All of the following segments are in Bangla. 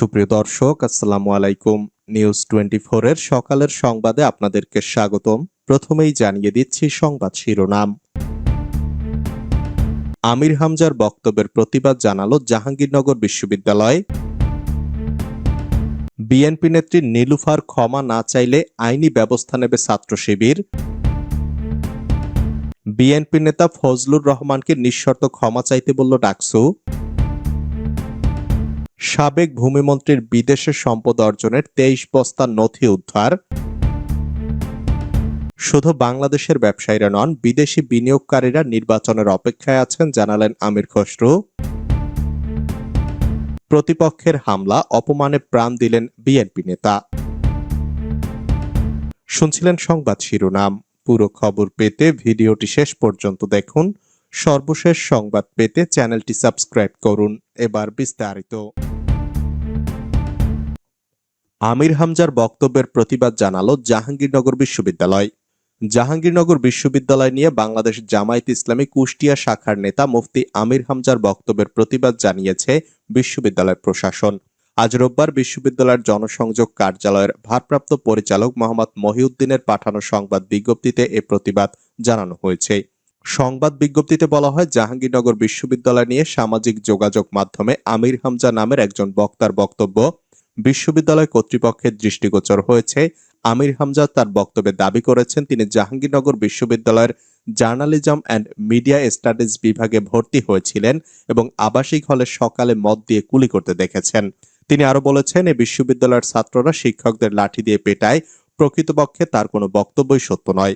সুপ্রিয় দর্শক, আসসালামু আলাইকুম। নিউজ টোয়েন্টি এর সকালের সংবাদে আপনাদেরকে স্বাগতম। প্রথমেই জানিয়ে দিচ্ছি সংবাদ শিরোনাম। আমির হামজার বক্তব্যের প্রতিবাদ জানালো জাহাঙ্গীরনগর বিশ্ববিদ্যালয়। বিএনপি নেত্রী নীলুফার ক্ষমা না চাইলে আইনি ব্যবস্থা নেবে ছাত্র শিবির। বিএনপি নেতা ফজলুর রহমানকে নিঃশর্ত ক্ষমা চাইতে বলল ডাকসু। সাবেক ভূমিমন্ত্রীর বিদেশে সম্পদ অর্জনের তেইশ বস্তা নথি উদ্ধার। শুধু বাংলাদেশের ব্যবসায়ীরা নন, বিদেশি বিনিয়োগকারীরা নির্বাচনের অপেক্ষায় আছেন, জানালেন আমির খসরু। প্রতিপক্ষের হামলা, অপমানে প্রাণ দিলেন বিএনপি নেতা। শুনছিলেন সংবাদ শিরোনাম। পুরো খবর পেতে ভিডিওটি শেষ পর্যন্ত দেখুন। সর্বশেষ সংবাদ পেতে চ্যানেলটি সাবস্ক্রাইব করুন। এবার বিস্তারিত। আমির হামজার বক্তব্যের প্রতিবাদ জানালো জাহাঙ্গীরনগর বিশ্ববিদ্যালয়। জাহাঙ্গীরনগর বিশ্ববিদ্যালয় নিয়ে বাংলাদেশ জামায়াত ইসলামী কুষ্টিয়া শাখার নেতা মুফতি আমির হামজার বক্তব্যের প্রতিবাদ জানিয়েছে বিশ্ববিদ্যালয় প্রশাসন। আজ রোববার বিশ্ববিদ্যালয়ের জনসংযোগ কার্যালয়ের ভারপ্রাপ্ত পরিচালক মোহাম্মদ মহিউদ্দিনের পাঠানো সংবাদ বিজ্ঞপ্তিতে এ প্রতিবাদ জানানো হয়েছে। সংবাদ বিজ্ঞপ্তিতে বলা হয়, জাহাঙ্গীরনগর বিশ্ববিদ্যালয় নিয়ে সামাজিক যোগাযোগ মাধ্যমে আমির হামজা নামের একজন বক্তার বক্তব্য বিশ্ববিদ্যালয় কর্তৃপক্ষের দৃষ্টিগোচর হয়েছে। আমির হামজা তার বক্তব্যে দাবি করেছেন, তিনি জাহাঙ্গীরনগর বিশ্ববিদ্যালয়ের জার্নালিজম অ্যান্ড মিডিয়া স্টাডিজ বিভাগে ভর্তি হয়েছিলেন এবং আবাসিক হলে সকালে মদ দিয়ে কুলি করতে দেখেছেন। তিনি আরও বলেছেন এই বিশ্ববিদ্যালয়ের ছাত্ররা শিক্ষকদের লাঠি দিয়ে পেটায়, প্রকৃতপক্ষে তার কোনো বক্তব্যই সত্য নয়।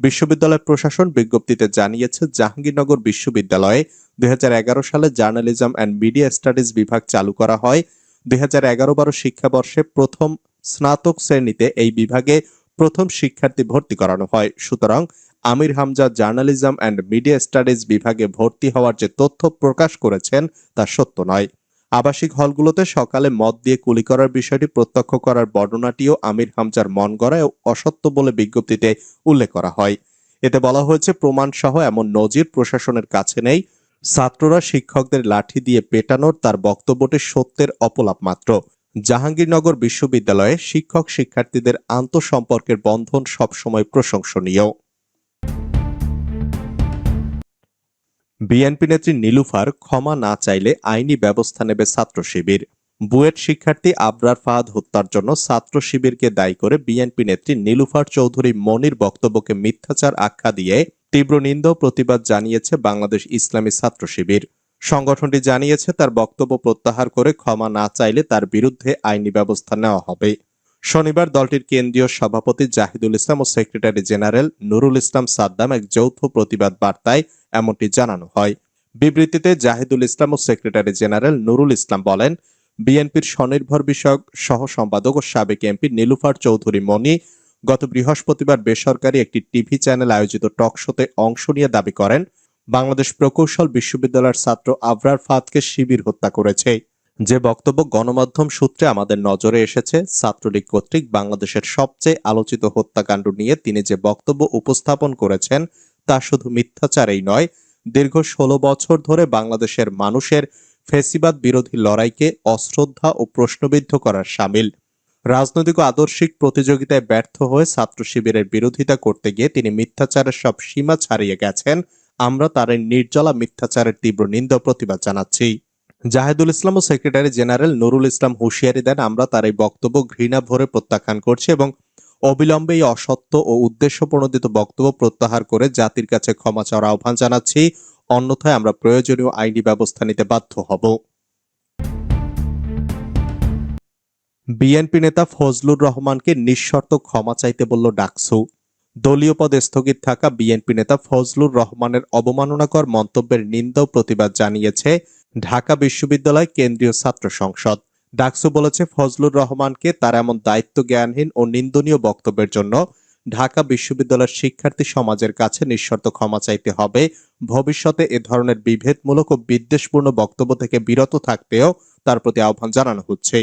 বিশ্ববিদ্যালয় প্রশাসন বিজ্ঞপ্তিতে জানিয়েছে, জাহাঙ্গীরনগর বিশ্ববিদ্যালয়ে দুই হাজার এগারো সালে জার্নালিজম অ্যান্ড মিডিয়া স্টাডিজ বিভাগ চালু করা হয়। দুই হাজার বারো শিক্ষাবর্ষে প্রথম স্নাতক শ্রেণীতে এই বিভাগে প্রথম শিক্ষার্থী ভর্তি করানো হয়। সুতরাং Amir Hamza journalism and media studies বিভাগে ভর্তি হওয়ার যে তথ্য প্রকাশ করেছেন তা সত্য নয়। আবাসিক হলগুলোতে সকালে মদ দিয়ে কুলি করার বিষয়টি প্রত্যক্ষ করার বর্ণনাটিও আমির হামজার মন গড়ায় অসত্য বলে বিজ্ঞপ্তিতে উল্লেখ করা হয়। এতে বলা হয়েছে প্রমাণ সহ এমন নজির প্রশাসনের কাছে নেই। ছাত্ররা শিক্ষকদের লাঠি দিয়ে পেটানোর তার বক্তব্যটি সত্যের অপলাপ মাত্র। জাহাঙ্গীরনগর বিশ্ববিদ্যালয়ে শিক্ষক শিক্ষার্থীদের আন্তঃসম্পর্কের বন্ধন সবসময় প্রশংসনীয়। বিএনপি নেত্রী নীলুফার ক্ষমা না চাইলে আইনি ব্যবস্থা নেবে ছাত্র শিবির। বুয়েট শিক্ষার্থী আবরার ফাহাদ হত্যার জন্য ছাত্র শিবিরকে দায়ী করে বিএনপি নেত্রী নীলুফার চৌধুরী মনির বক্তব্যকে মিথ্যাচার আখ্যা দিয়ে তীব্র নিন্দা প্রতিবাদ জানিয়েছে বাংলাদেশ ইসলামী ছাত্র শিবির। সংগঠনটি জানিয়েছে, তার বক্তব্য প্রত্যাহার করে ক্ষমা না চাইলে তার বিরুদ্ধে আইনি ব্যবস্থা নেওয়া হবে। শনিবার দলটির কেন্দ্রীয় সভাপতি জাহিদুল ইসলাম ও সেক্রেটারি জেনারেল নুরুল ইসলাম সাদ্দাম এক যৌথ প্রতিবাদ বার্তায় এমনটি জানানো হয়। বিবৃতিতে জাহিদুল ইসলাম ও সেক্রেটারি জেনারেল নুরুল ইসলাম বলেন, বিএনপির স্বনির্ভর বিষয়ক সহ সম্পাদক ও সাবেক এমপি নীলুফার চৌধুরী মনি গত বৃহস্পতিবার বেসরকারি একটি টিভি চ্যানেল আয়োজিত টক শোতে অংশ নিয়ে দাবি করেন, বাংলাদেশ প্রকৌশল বিশ্ববিদ্যালয়ের ছাত্র আবরার ফাতকে শিবির হত্যা করেছে। যে বক্তব্য গণমাধ্যম সূত্রে আমাদের নজরে এসেছে, ছাত্রলীগ কর্তৃক বাংলাদেশের সবচেয়ে আলোচিত হত্যাকাণ্ড নিয়ে তিনি যে বক্তব্য উপস্থাপন করেছেন, তা শুধু মিথ্যাচারেই নয়, দীর্ঘ ষোলো বছর ধরে বাংলাদেশের মানুষের ফেসিবাদ বিরোধী লড়াইকে অশ্রদ্ধা ও প্রশ্নবিদ্ধ করার সামিল। রাজনৈতিক আদর্শিক প্রতিযোগিতায় ব্যর্থ হয়ে ছাত্র শিবিরের বিরোধিতা করতে গিয়ে তিনি মিথ্যাচারের সব সীমা ছাড়িয়ে গেছেন। আমরা তার নির্জলা মিথ্যাচারের তীব্র নিন্দা প্রতিবাদ জানাচ্ছি। জাহেদুল ইসলাম ও সেক্রেটারি জেনারেল নুরুল ইসলাম হুঁশিয়ারি দেন, আমরা তার এই বক্তব্য ঘৃণা ভরে প্রত্যাখ্যান করছি এবং অবিলম্বে এই অসত্য ও উদ্দেশ্য প্রণোদিত বক্তব্য প্রত্যাহার করে জাতির কাছে ক্ষমা চাওয়ার আহ্বান জানাচ্ছি। অন্যথায় আমরা প্রয়োজনীয় আইনি ব্যবস্থা নিতে বাধ্য হব। বিএনপি নেতা ফজলুর রহমানকে নিঃশর্ত ক্ষমা চাইতে বলল ডাকসু। দলীয় পদে স্থগিত থাকা বিএনপি নেতা ফজলুর রহমানের অবমাননাকর মন্তব্যের নিন্দা প্রতিবাদ জানিয়েছে। ঢাকা বিশ্ববিদ্যালয় কেন্দ্রীয় ছাত্র সংসদ। ডাকসু বলেছে, ফজলুর রহমানকে তার এমন দায়িত্ব জ্ঞানহীন ও নিন্দনীয় বক্তব্যের জন্য ঢাকা বিশ্ববিদ্যালয়ের শিক্ষার্থী সমাজের কাছে নিঃশর্ত ক্ষমা চাইতে হবে। ভবিষ্যতে এ ধরনের বিভেদমূলক ও বিদ্বেষপূর্ণ বক্তব্য থেকে বিরত থাকতেও তার প্রতি আহ্বান জানানো হচ্ছে।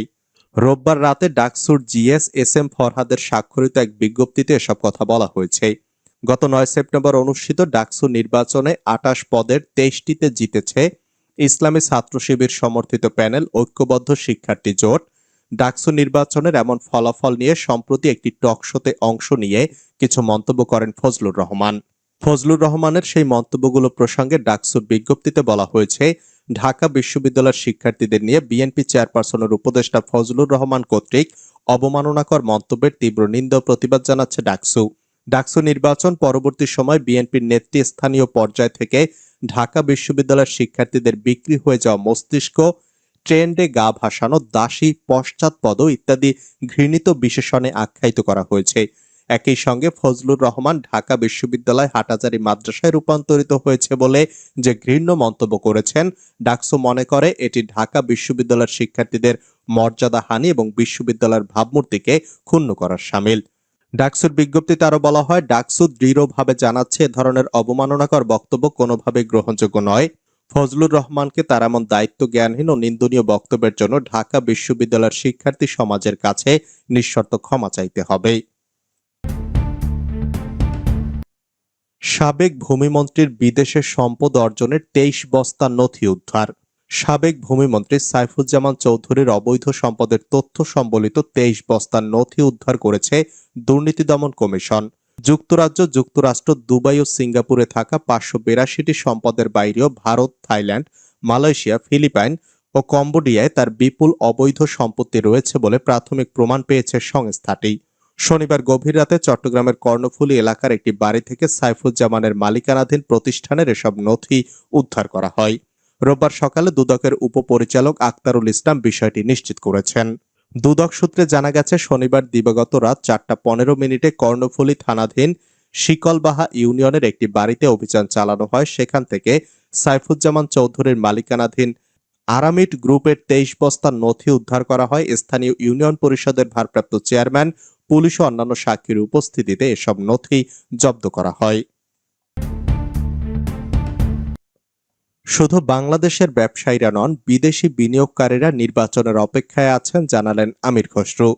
রোববার রাতে ডাকসুর জিএস এস এম ফরহাদের স্বাক্ষরিত এক বিজ্ঞপ্তিতে এসব কথা বলা হয়েছে। গত নয় সেপ্টেম্বর অনুষ্ঠিত ডাকসু নির্বাচনে আটাশ পদের তেইশটিতে জিতেছে ইসলামী ছাত্র শিবির সমর্থিত প্যানেল, ঐক্যবদ্ধ শিক্ষার্থী জোট, ডাকসু নির্বাচনের এমন ফলাফল নিয়ে সম্প্রতি একটি টক শোতে অংশ নিয়ে কিছু মন্তব্য করেন ফজলুর রহমান। ফজলুর রহমানের সেই মন্তব্যগুলো প্রসঙ্গে ডাকসুর বিজ্ঞপ্তিতে বলা হয়েছে, ঢাকা বিশ্ববিদ্যালয়ের শিক্ষার্থীদের নিয়ে বিএনপি চেয়ারপারসনের উপদেষ্টা ফজলুর রহমান কর্তৃক অবমাননাকর মন্তব্যের তীব্র নিন্দা প্রতিবাদ জানাচ্ছে ডাকসু। ডাকসু নির্বাচন পরবর্তী সময় বিএনপির নেতৃস্থানীয় পর্যায় থেকে ঢাকা বিশ্ববিদ্যালয়ের শিক্ষার্থীদের বিক্রি হয়ে যাওয়া মস্তিষ্ক, ট্রেন্ডে গা ভাসানো, দাসী পশ্চাৎপদ ইত্যাদি ঘৃণিত বিশেষণে আখ্যায়িত করা হয়েছে। একই সঙ্গে ফজলুর রহমান ঢাকা বিশ্ববিদ্যালয় হাটাজারি মাদ্রাসায় রূপান্তরিত হয়েছে বলে যে ঘৃণ্য মন্তব্য করেছেন, ডাকসু মনে করে এটি ঢাকা বিশ্ববিদ্যালয়ের শিক্ষার্থীদের মর্যাদা হানি এবং বিশ্ববিদ্যালয়ের ভাবমূর্তিকে ক্ষুণ্ণ করার সামিল। ডাকসুর বিজ্ঞপ্তিতে আরও বলা হয়, ডাকসু দৃঢ়ভাবে জানাচ্ছে এ ধরনের অবমাননাকর বক্তব্য কোনোভাবে গ্রহণযোগ্য নয়। ফজলুর রহমানকে তার এমন দায়িত্ব জ্ঞানহীন ও নিন্দনীয় বক্তব্যের জন্য ঢাকা বিশ্ববিদ্যালয়ের শিক্ষার্থী সমাজের কাছে নিঃশর্ত ক্ষমা চাইতে হবে। সাবেক ভূমিমন্ত্রীর বিদেশে সম্পদ অর্জনের তেইশ বস্তা নথি উদ্ধার। সাবেক ভূমিমন্ত্রী সাইফুজ্জামান চৌধুরীর অবৈধ সম্পদের তথ্য সম্বলিত তেইশ বস্তার নথি উদ্ধার করেছে দুর্নীতি দমন কমিশন। যুক্তরাজ্য, যুক্তরাষ্ট্র, দুবাই ও সিঙ্গাপুরে থাকা পাঁচশো বিরাশিটি সম্পদের বাইরেও ভারত, থাইল্যান্ড, মালয়েশিয়া, ফিলিপাইন ও কম্বোডিয়ায় তার বিপুল অবৈধ সম্পত্তি রয়েছে বলে প্রাথমিক প্রমাণ পেয়েছে সংস্থাটি। শনিবার গভীর রাতে চট্টগ্রামের কর্ণফুলী এলাকার একটি বাড়ি থেকে সাইফুজ্জামানের মালিকানাধীন প্রতিষ্ঠানের এসব নথি উদ্ধার করা হয়। রোববার সকালে দুদকের উপপরিচালক আক্তারুল ইসলাম বিষয়টি নিশ্চিত করেছেন। দুদক সূত্রে জানা গেছে, শনিবার দিবাগত রাত চারটা পনেরো মিনিটে কর্ণফুলী থানাধীন শিকলবাহা ইউনিয়নের একটি বাড়িতে অভিযান চালানো হয়। সেখান থেকে সাইফুজ্জামান চৌধুরীর মালিকানাধীন আরামিট গ্রুপের তেইশ বস্তা নথি উদ্ধার করা হয়। স্থানীয় ইউনিয়ন পরিষদের ভারপ্রাপ্ত চেয়ারম্যান, পুলিশ ও অন্যান্য সাক্ষীর উপস্থিতিতে এসব নথি জব্দ করা হয়। শুধু বাংলাদেশের ব্যবসায়ীরা নন, বিদেশি বিনিয়োগকারীরা নির্বাচনের অপেক্ষায় আছেন, জানালেন আমির খসরু।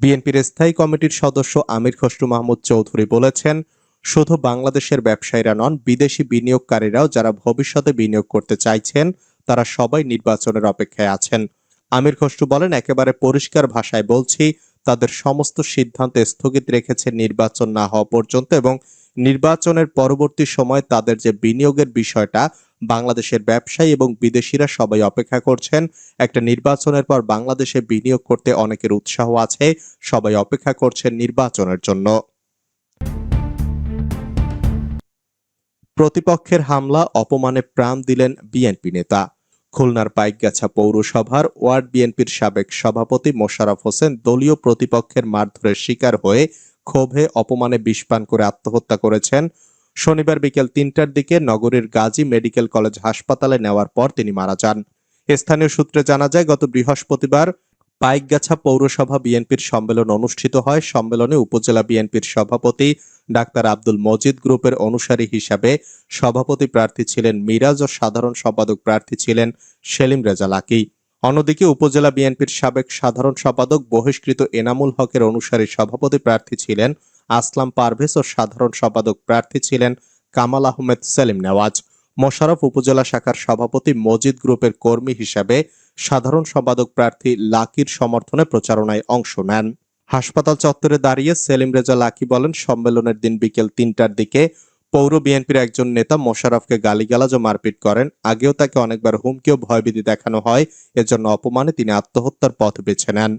বিএনপির স্থায়ী কমিটির সদস্য আমির খসরু মাহমুদ চৌধুরী বলেছেন, শুধু বাংলাদেশের ব্যবসায়ীরা নন, বিদেশি বিনিয়োগকারীরাও যারা ভবিষ্যতে বিনিয়োগ করতে চাইছেন, তারা সবাই নির্বাচনের অপেক্ষায় আছেন। আমির খসরু বলেন, একেবারে পরিষ্কার ভাষায় বলছি, তাদের সমস্ত সিদ্ধান্ত স্থগিত রেখেছে নির্বাচন না হওয়া পর্যন্ত এবং নির্বাচনের পরবর্তী সময় তাদের যে বিনিয়োগের বিষয়টা বাংলাদেশের ব্যবসায়ী এবং বিদেশিরা সবাই অপেক্ষা করছেন। একটা নির্বাচনের পর বাংলাদেশে বিনিয়োগ করতে অনেকের উৎসাহ আছে। সবাই অপেক্ষা করছেন নির্বাচনের জন্য। প্রতিপক্ষের হামলা, অপমানে প্রাণ দিলেন বিএনপি নেতা। খুলনার পাইকগাছা পৌরসভার ওয়ার্ড বিএনপির সাবেক সভাপতি মোশাররফ হোসেন দলীয় প্রতিপক্ষের মারধরের শিকার হয়ে ক্ষোভে অপমানে বিষপান করে আত্মহত্যা করেছেন। শনিবার বিকেল তিনটার দিকে নগরীর গাজী মেডিকেল কলেজ হাসপাতালে নেওয়ার পর তিনি মারা যান। স্থানীয় সূত্রে জানা যায়, গত বৃহস্পতিবার পাইকগাছা পৌরসভা বিএনপির সম্মেলন অনুষ্ঠিত হয়। সম্মেলনে উপজেলা বিএনপির সভাপতি ডাক্তার আব্দুল মজিদ গ্রুপের অনুসারী হিসাবে সভাপতি প্রার্থী ছিলেন মিরাজ ও সাধারণ সম্পাদক প্রার্থী ছিলেন সেলিম রেজা লাকি। অন্যদিকে উপজেলা বিএনপির সাবেক সাধারণ সম্পাদক বহিষ্কৃত এনামুল হকের অনুসারী সভাপতি প্রার্থী ছিলেন আসলাম পারভেজ ও সাধারণ সম্পাদক প্রার্থী ছিলেন কামাল আহমেদ সেলিম নেওয়াজ। মোশারফ উপজেলা শাখার সভাপতি মজিদ গ্রুপের কর্মী হিসাবে সাধারণ সম্পাদক প্রার্থী লাকির সমর্থনে প্রচারণায় অংশ নেন। হাসপাতাল চত্বরে দাঁড়িয়ে সেলিম রেজা লাকি বলেন, সম্মেলনের দিন বিকেল তিনটার দিকে পৌর বিএনপির একজন নেতা মোশাররফকে গালিগালাজ ও মারপিট করেন। আগেও তাকে অনেকবার হুমকি ও ভয়ভীতি দেখানো হয়, এজন্য অপমানে তিনি আত্মহত্যার পথ বেছে নেন।